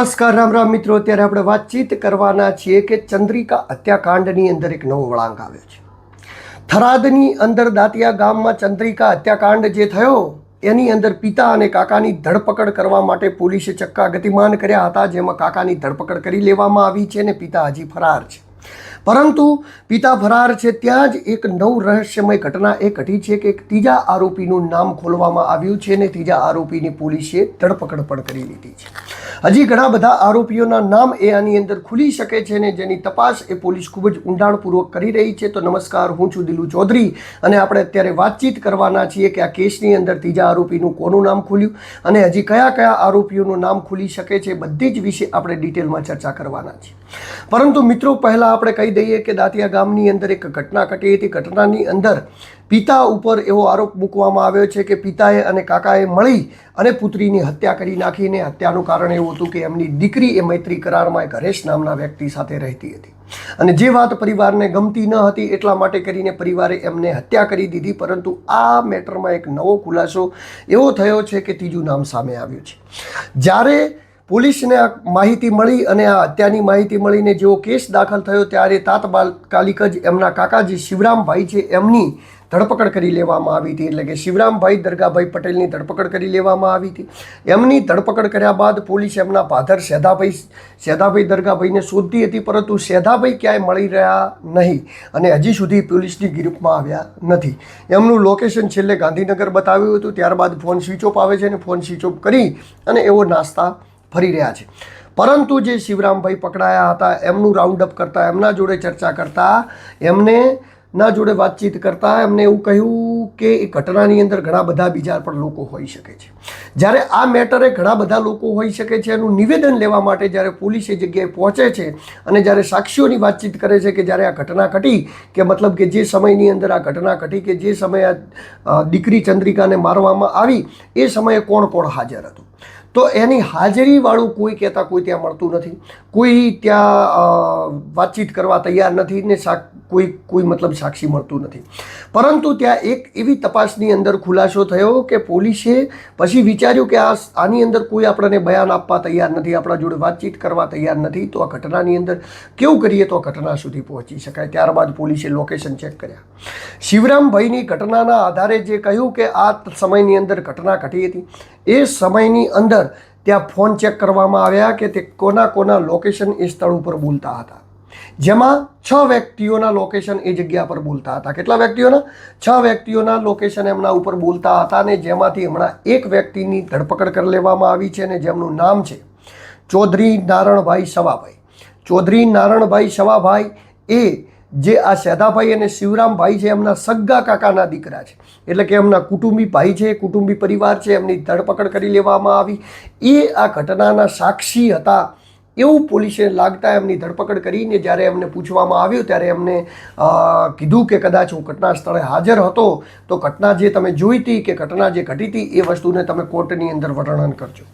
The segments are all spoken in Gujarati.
નમસ્કાર, રામ રામ મિત્રો. અત્યારે આપણે વાતચીત કરવાના છીએ કે ચંદ્રિકા હત્યાકાંડની અંદર એક નવો વળાંક આવ્યો છે. થરાદની અંદર દાંતિયા ગામમાં ચંદ્રિકા હત્યાકાંડ જે થયો, એની અંદર પિતા અને કાકાની ધરપકડ કરવા માટે પોલીસે ચક્કા ગતિમાન કર્યા હતા, જેમાં કાકાની ધરપકડ કરી લેવામાં આવી છે અને પિતા હજી ફરાર છે. પરંતુ પિતા ફરાર છે ત્યાં જ એક નવ રહસ્યમય ઘટના એ ઘટી છે કે એક ત્રીજા આરોપીનું નામ ખોલવામાં આવ્યું છે અને ત્રીજા આરોપીની પોલીસે ધરપકડ પણ કરી લીધી છે. હજી ઘણા બધા આરોપીઓના નામ એ આની અંદર ખુલી શકે છે ને જેની તપાસ એ પોલીસ ખૂબ જ ઊંડાણપૂર્વક કરી રહી છે. તો નમસ્કાર, હું છું દિલુ ચૌધરી અને આપણે અત્યારે વાતચીત કરવાના છીએ કે આ કેસની અંદર ત્રીજા આરોપીનું કોનું નામ ખુલ્યું અને હજી કયા કયા આરોપીઓનું નામ ખુલી શકે છે બધી જ વિશે આપણે ડિટેલમાં ચર્ચા કરવાના છીએ. પરંતુ મિત્રો, પહેલાં આપણે કહી દઈએ કે દાંતિયા ગામની અંદર એક ઘટના ઘટી હતી. ઘટનાની અંદર પિતા ઉપર એવો આરોપ મૂકવામાં આવ્યો છે કે પિતાએ અને કાકાએ મળી અને પુત્રીની હત્યા કરી નાખીને હત્યાનું કારણ એવું હતું કે એમની દીકરી એ મૈત્રી કરારમાં હરેશ નામના વ્યક્તિ સાથે રહેતી હતી. અને જે વાત પરિવારને ગમતી ન હતી એટલા માટે કરીને પરિવારે એમને હત્યા કરી દીધી. પરંતુ આ મેટરમાં એક નવો ખુલાસો એવો થયો છે કે ત્રીજું નામ સામે આવ્યું છે. જ્યારે પોલીસને આ માહિતી મળી અને આ હત્યાની માહિતી મળીને જેવો કેસ દાખલ થયો ત્યારે તાત્કાલિક જ એમના કાકાજી શિવરામભાઈ છે, એમની ધરપકડ કરી લેવામાં આવી હતી. એટલે કે શિવરામભાઈ દરગાભાઈ પટેલની ધરપકડ કરી લેવામાં આવી હતી. એમની ધરપકડ કર્યા બાદ પોલીસ એમના ભાધર સેધાભાઈ સેધાભાઈ દરગાભાઈને શોધતી હતી, પરંતુ સેધાભાઈ ક્યાંય મળી રહ્યા નહીં અને હજી સુધી પોલીસની ગિરફમાં આવ્યા નથી. એમનું લોકેશન છેલ્લે ગાંધીનગર બતાવ્યું હતું. ત્યારબાદ ફોન સ્વિચ ઓફ આવે છે અને ફોન સ્વિચ ઓફ કરી અને એવો નાસ્તા ફરી રહ્યા છે. પરંતુ જે શિવરામભાઈ પકડાયા હતા, એમનું રાઉન્ડ અપ કરતા, એમના જોડે ચર્ચા કરતા, એમને ના જોડે વાતચીત કરતા, એમને એવું કહ્યું કે એ ઘટનાની અંદર ઘણા બધા બીજા પણ લોકો હોઈ શકે છે. જ્યારે આ મેટરે ઘણા બધા લોકો હોઈ શકે છે એનું નિવેદન લેવા માટે જ્યારે પોલીસ એ જગ્યાએ પહોંચે છે અને જ્યારે સાક્ષીઓની વાતચીત કરે છે કે જ્યારે આ ઘટના ઘટી, કે મતલબ કે જે સમયની અંદર આ ઘટના ઘટી કે જે સમયે દીકરી ચંદ્રિકાને મારવામાં આવી, એ સમયે કોણ કોણ હાજર હતું? તો એની હાજરીવાળું કોઈ કહેતા કોઈ ત્યાં મળતું નથી. કોઈ ત્યાં વાતચીત કરવા તૈયાર નથી ને સા કોઈ કોઈ મતલબ સાક્ષી મળતું નથી. પરંતુ ત્યાં એક એવી તપાસની અંદર ખુલાસો થયો કે પોલીસે પછી વિચાર્યું કે આ આની અંદર કોઈ આપણને બયાન આપવા તૈયાર નથી, આપણા જોડે વાતચીત કરવા તૈયાર નથી, તો આ ઘટનાની અંદર કેવું કરીએ તો આ ઘટના સુધી પહોંચી શકાય. ત્યારબાદ પોલીસે લોકેશન ચેક કર્યા. શિવરામભાઈની ઘટનાના આધારે જે કહ્યું કે આ સમયની અંદર ઘટના ઘટી હતી, એ સમયની અંદર ત્યાં ફોન ચેક કરવામાં આવ્યા કે તે કોના કોના લોકેશન એ સ્થળ ઉપર બોલતા હતા. જેમાં છ વ્યક્તિઓના લોકેશન એ જગ્યા પર બોલતા હતા. કેટલા વ્યક્તિઓના? છ વ્યક્તિઓના લોકેશન એમના ઉપર બોલતા હતા ને જેમાંથી હમણાં એક વ્યક્તિની ધરપકડ કરી લેવામાં આવી છે ને જેમનું નામ છે ચૌધરી નારણભાઈ સવાભાઈ. ચૌધરી નારણભાઈ સવાભાઈ એ જે આ સેદાભાઈ અને શિવરામભાઈ છે, એમના સગ્ગા કાકાના દીકરા છે. એટલે કે એમના કુટુંબી ભાઈ છે, કુટુંબી પરિવાર છે, એમની ધરપકડ કરી લેવામાં આવી. એ આ ઘટનાના સાક્ષી હતા એવું પોલીસે લાગતા એમની ધરપકડ કરીને જ્યારે એમને પૂછવામાં આવ્યું, ત્યારે એમને કીધું કે કદાચ હું ઘટના સ્થળે હાજર હતો, તો ઘટના જે તમે જોઈ હતી કે ઘટના જે ઘટી હતી, એ વસ્તુને તમે કોર્ટની અંદર વર્ણન કરજો.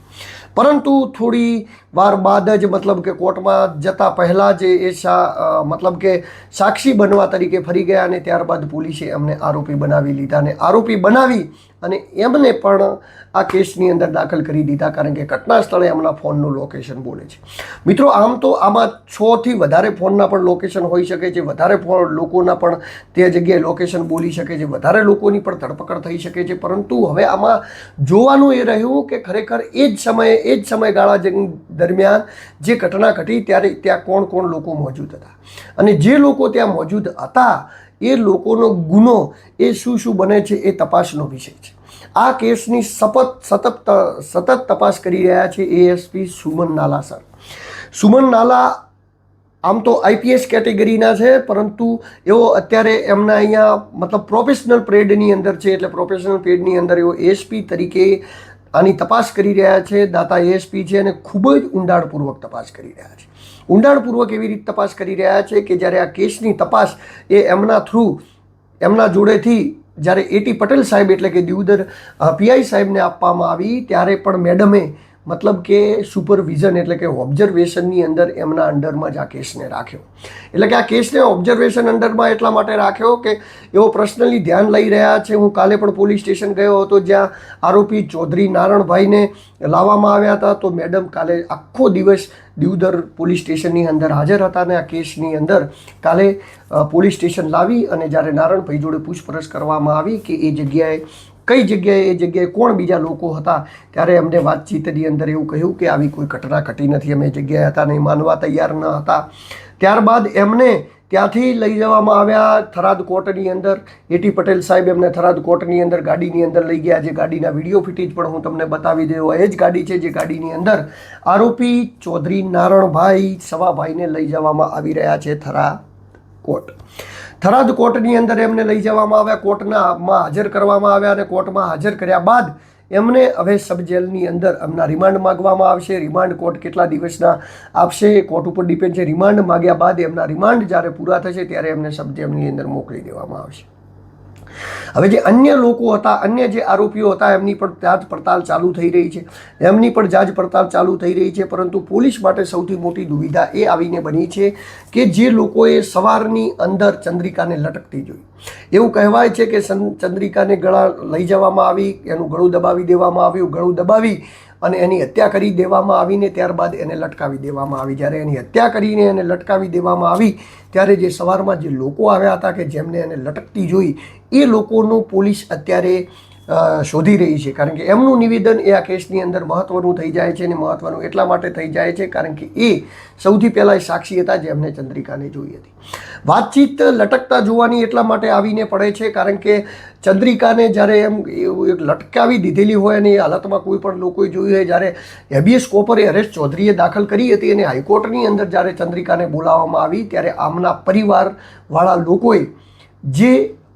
પરંતુ થોડી વાર બાદ જ મતલબ કે કોર્ટમાં જતા પહેલાં જ એ સા મતલબ કે સાક્ષી બનવા તરીકે ફરી ગયા અને ત્યારબાદ પોલીસે એમને આરોપી બનાવી લીધા અને આરોપી બનાવી અને એમને પણ આ કેસની અંદર દાખલ કરી દીધા કારણ કે ઘટના સ્થળે એમના ફોનનું લોકેશન બોલે છે. મિત્રો, આમ તો આમાં છથી વધારે ફોનના પણ લોકેશન હોઈ શકે છે, વધારે ફોન લોકોના પણ તે જગ્યાએ લોકેશન બોલી શકે છે, વધારે લોકોની પણ ધરપકડ થઈ શકે છે. પરંતુ હવે આમાં જોવાનું એ રહ્યું કે ખરેખર એ જ સમયે, એ જ સમયગાળા દરમિયાન જે ઘટના ઘટી ત્યારે ત્યાં કોણ કોણ લોકો મોજૂદ હતા. અને જે લોકો ત્યાં મોજૂદ હતા એ લોકોનો ગુનો એ શું શું બને છે એ તપાસનો વિષય છે. આ કેસની સપત સતત સતત તપાસ કરી રહ્યા છે એએસપી સુમન નાલા સર. સુમન નાલા આમ તો આઈપીએસ કેટેગરીના છે, પરંતુ એઓ અત્યારે એમના અહીંયા મતલબ પ્રોફેશનલ પ્રેડની અંદર છે, એટલે પ્રોફેશનલ પેડની અંદર એઓ એસપી તરીકે આની તપાસ કરી રહ્યા છે, દાતા એએસપી છે અને ખૂબ જ ઊંડાણપૂર્વક તપાસ કરી રહ્યા છે. ઊંડાણપૂર્વક એવી રીતે તપાસ કરી રહ્યા છે કે જ્યારે આ કેસની તપાસ એ એમના થ્રુ, એમના જોડેથી જ્યારે એટી પટેલ સાહેબ એટલે કે દિવદર પીઆઈ સાહેબને આપવામાં આવી ત્યારે પણ મેડમે મતલબ કે સુપરવિઝન એટલે કે ઓબ્ઝર્વેશનની અંદર એમના અંડરમાં જ આ કેસને રાખ્યો. એટલે કે આ કેસને ઓબ્ઝર્વેશન અંડરમાં એટલા માટે રાખ્યો કે એવો પર્સનલી ધ્યાન લઈ રહ્યા છે. હું કાલે પણ પોલીસ સ્ટેશન ગયો હતો જ્યાં આરોપી ચૌધરી નારણભાઈને લાવવામાં આવ્યા હતા. તો મેડમ કાલે આખો દિવસ દિવદર પોલીસ સ્ટેશનની અંદર હાજર હતા અને આ કેસની અંદર કાલે પોલીસ સ્ટેશન લાવી અને જ્યારે નારણભાઈ જોડે પૂછપરછ કરવામાં આવી કે એ જગ્યાએ કઈ જગ્યાએ એ જગ્યાએ કોણ બીજા લોકો હતા? ત્યારે એમને વાતચીતની અંદર એવું કહ્યું કે આવી કોઈ ઘટના ઘટી નથી, અમે જગ્યાએ હતા નહીં, માનવા તૈયાર ન હતા. ત્યારબાદ એમને ત્યાંથી લઈ જવામાં આવ્યા થરાદ કોર્ટની અંદર. એટી પટેલ સાહેબ એમને થરાદ કોર્ટની અંદર ગાડીની અંદર લઈ ગયા, જે ગાડીના વીડિયો ફૂટેજ પણ હું તમને બતાવી દઉં એ જ ગાડી છે જે ગાડીની અંદર આરોપી ચૌધરી નારણભાઈ સવાભાઈને લઈ જવામાં આવી રહ્યા છે થરા કોર્ટ થરાદ કોર્ટની અંદર એમને લઈ જવામાં આવ્યા કોર્ટનામાં હાજર કરવામાં આવ્યા અને કોર્ટમાં હાજર કર્યા બાદ એમને હવે સબ જેલની અંદર એમના રિમાન્ડ માગવામાં આવશે. રિમાન્ડ કોર્ટ કેટલા દિવસના આપશે એ કોર્ટ ઉપર ડિપેન્ડ છે. રિમાન્ડ માગ્યા બાદ એમના રિમાન્ડ જ્યારે પૂરા થશે ત્યારે એમને સબ જેલની અંદર મોકલી દેવામાં આવશે. હવે જે અન્ય લોકો હતા, અન્ય જે આરોપીઓ હતા, એમની પણ જાંચ પડતાલ ચાલુ થઈ રહી છે. એમની પણ જાંચ પડતાલ ચાલુ થઈ રહી છે, પરંતુ પોલીસ માટે સૌથી મોટી દુવિધા એ આવીને બની છે કે જે લોકોએ સવારની અંદર ચંદ્રિકાને લટકતી જોઈ. એવું કહેવાય છે કે ચંદ્રિકાને ગળા લઈ જવામાં આવી, એનું ગળું દબાવી દેવામાં આવ્યું, ગળું દબાવી અને એની હત્યા કરી દેવામાં આવીને ત્યારબાદ એને લટકાવી દેવામાં આવી. જ્યારે એની હત્યા કરીને એને લટકાવી દેવામાં આવી, ત્યારે જે સવારમાં જે લોકો આવ્યા હતા કે જેમને એને લટકતી જોઈ, એ લોકોનું પોલીસ અત્યારે શોધી રહી છે. કારણ કે એમનું નિવેદન એ આ કેસની અંદર મહત્વનું થઈ જાય છે અને મહત્વનું એટલા માટે થઈ જાય છે કારણ કે એ સૌથી પહેલાં સાક્ષી હતા જે એમને ચંદ્રિકાને જોઈ હતી. વાતચીત લટકતા જોવાની એટલા માટે આવીને પડે છે કારણ કે ચંદ્રિકાને જ્યારે એમ લટકાવી દીધેલી હોય અને એ હાલતમાં કોઈ પણ લોકોએ જોયું હોય, જ્યારે હેબિયસ કોપરે હરેશ ચૌધરીએ દાખલ કરી હતી અને હાઈકોર્ટની અંદર જ્યારે ચંદ્રિકાને બોલાવવામાં આવી, ત્યારે આમના પરિવારવાળા લોકોએ જે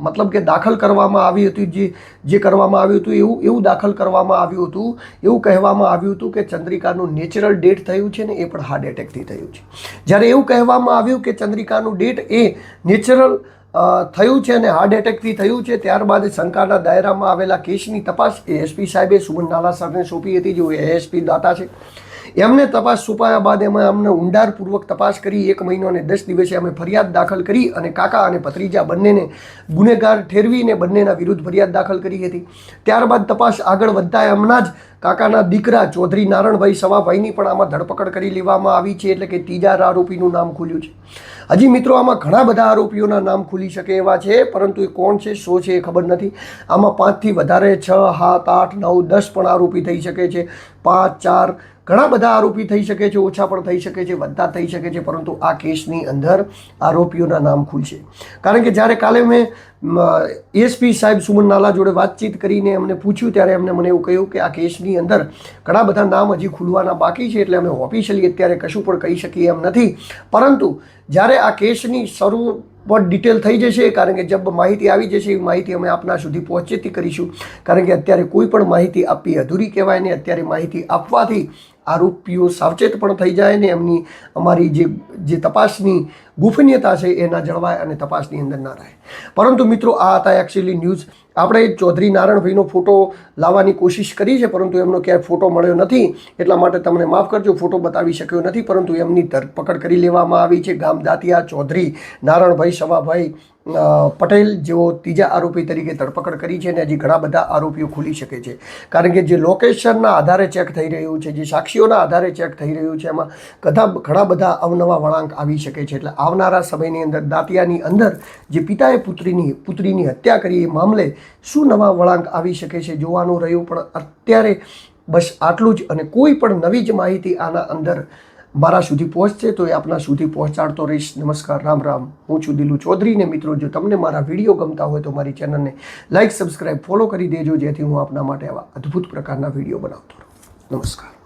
મતલબ કે દાખલ કરવામાં આવી હતી જે જે કરવામાં આવ્યું હતું, એવું એવું દાખલ કરવામાં આવ્યું હતું, એવું કહેવામાં આવ્યું હતું કે ચંદ્રિકાનું નેચરલ ડેટ થયું છે ને એ પણ હાર્ટ એટેકથી થયું છે. જ્યારે એવું કહેવામાં આવ્યું કે ચંદ્રિકાનું ડેટ એ નેચરલ થયું છે અને હાર્ટ એટેકથી થયું છે, ત્યારબાદ શંકાના દાયરામાં આવેલા કેસની તપાસ એએસપી સાહેબે સુમન નાલા સાહેબને સોંપી હતી, જો એએસપી દાતા છે. એમને તપાસ સોંપાયા બાદ એમાં અમને ઊંડાણપૂર્વક તપાસ કરી, એક મહિનો અને દસ દિવસે અમે ફરિયાદ દાખલ કરી અને કાકા અને ભત્રીજા બંનેને ગુનેગાર ઠેરવીને બંનેના વિરુદ્ધ ફરિયાદ દાખલ કરી હતી. ત્યારબાદ તપાસ આગળ વધતા એમના જ કાકાના દીકરા ચૌધરી નારણભાઈ સવાભાઈની પણ આમાં ધરપકડ કરી લેવામાં આવી છે, એટલે કે ત્રીજા આરોપીનું નામ ખુલ્યું છે. હજી મિત્રો, આમાં ઘણા બધા આરોપીઓના નામ ખુલી શકે એવા છે, પરંતુ એ કોણ છે, શું છે એ ખબર નથી. આમાં પાંચથી વધારે છ, સાત, આઠ, નવ, દસ પણ આરોપી થઈ શકે છે. પાંચ, ચાર ઘણા બધા આરોપી થઈ શકે છે, ઓછા પણ થઈ શકે છે, વધતા થઈ શકે છે, પરંતુ આ કેસની અંદર આરોપીઓના નામ ખુલશે. કારણ કે જ્યારે કાલે મેં એસપી સાહેબ સુમન નાલા જોડે વાતચીત કરીને એમને પૂછ્યું, ત્યારે એમને મને એવું કહ્યું કે આ કેસની અંદર ઘણા બધા નામ હજી ખુલવાના બાકી છે, એટલે અમે ઓફિશિયલી અત્યારે કશું પણ કહી શકીએ એમ નથી. પરંતુ જ્યારે આ કેસની શરૂ પર ડિટેલ થઈ જશે, કારણ કે જબ માહિતી આવી જશે એ માહિતી અમે આપના સુધી પહોંચેતી કરીશું. કારણ કે અત્યારે કોઈ પણ માહિતી આપવી અધૂરી કહેવાય ને અત્યારે માહિતી આપવાથી આરોપીઓ સાવચેત પણ થઈ જાય ને એમની અમારી જે જે તપાસની ગુફનીયતા છે એ ના જળવાય અને તપાસની અંદર ના રહે. પરંતુ મિત્રો, આ હતા એકચ્યુઅલી ન્યૂઝ આપણે ચૌધરી નારાયણભાઈનો ફોટો લાવવાની કોશિશ કરી છે, પરંતુ એમનો ક્યાંય ફોટો મળ્યો નથી. એટલા માટે તમને માફ કરજો, ફોટો બતાવી શક્યો નથી, પરંતુ એમની ધરપકડ કરી લેવામાં આવી છે ગામ દાતિયા ચૌધરી નારાયણભાઈ સવાભાઈ પટેલ જેઓ ત્રીજા આરોપી તરીકે ધરપકડ કરી છે અને હજી ઘણા બધા આરોપીઓ ખુલી શકે છે. કારણ કે જે લોકેશનના આધારે ચેક થઈ રહ્યું છે, જે સાક્ષીઓના આધારે ચેક થઈ રહ્યું છે, એમાં કદા ઘણા બધા અવનવા વળાંક આવી શકે છે. એટલે આવનારા સમયની અંદર, દાંતિયાની અંદર જે પિતાએ પુત્રીની પુત્રીની હત્યા કરી એ મામલે શું નવા વળાંક આવી શકે છે જોવાનું રહ્યું. પણ અત્યારે બસ આટલું જ અને કોઈ પણ નવી જ માહિતી આના અંદર મારા સુધી પહોંચશે તો એ આપના સુધી પહોંચાડતો રહીશ. નમસ્કાર, રામ રામ. હું છું દિલુ ચૌધરી ને મિત્રો, જો તમને મારા વીડિયો ગમતા હોય તો મારી ચેનલને લાઇક સબસ્ક્રાઇબ, ફોલો કરી દેજો, જેથી હું આપના માટે આવા અદ્ભુત પ્રકારના વીડિયો બનાવતો રહું. નમસ્કાર.